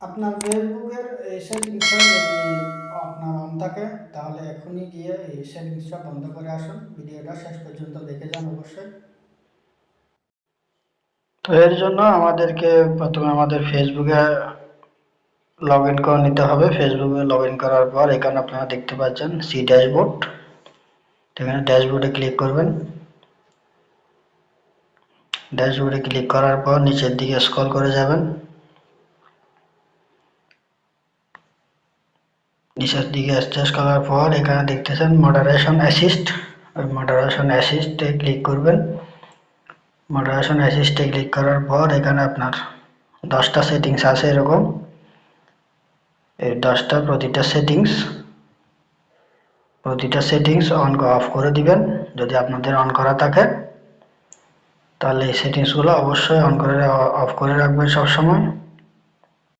আপনার ফেসবুকের এই সেটিংসটা যদি আপনার অন থাকে তাহলে এখনই গিয়ে এই সেটিংসটা বন্ধ করে আসুন। ভিডিওটা শেষ পর্যন্ত দেখে যান অবশ্যই। তো এর জন্য আমাদেরকে প্রথমে আমাদের ফেসবুকে লগ ইন করে নিতে হবে। ফেসবুকে লগ ইন করার পর এখানে আপনারা দেখতে পাচ্ছেন সি ড্যাশবোর্ড। এখানে ড্যাশবোর্ডে ক্লিক করবেন। ড্যাশবোর্ডে ক্লিক করার পর নিচের দিকে স্ক্রল করে যাবেন। নিচের দিকে স্টেজ করার পর এখানে দেখতেছেন মডারেশন অ্যাসিস্ট ওই মডারেশন অ্যাসিস্টে ক্লিক করবেন। মডারেশন অ্যাসিস্টে ক্লিক করার পর এখানে আপনার দশটা সেটিংস আছে এরকম। এই দশটা প্রতিটা সেটিংস প্রতিটা সেটিংস অন অফ করে দিবেন। যদি আপনাদের অন করা থাকে, তাহলে এই সেটিংসগুলো অবশ্যই অন করে অফ করে রাখবেন সবসময়।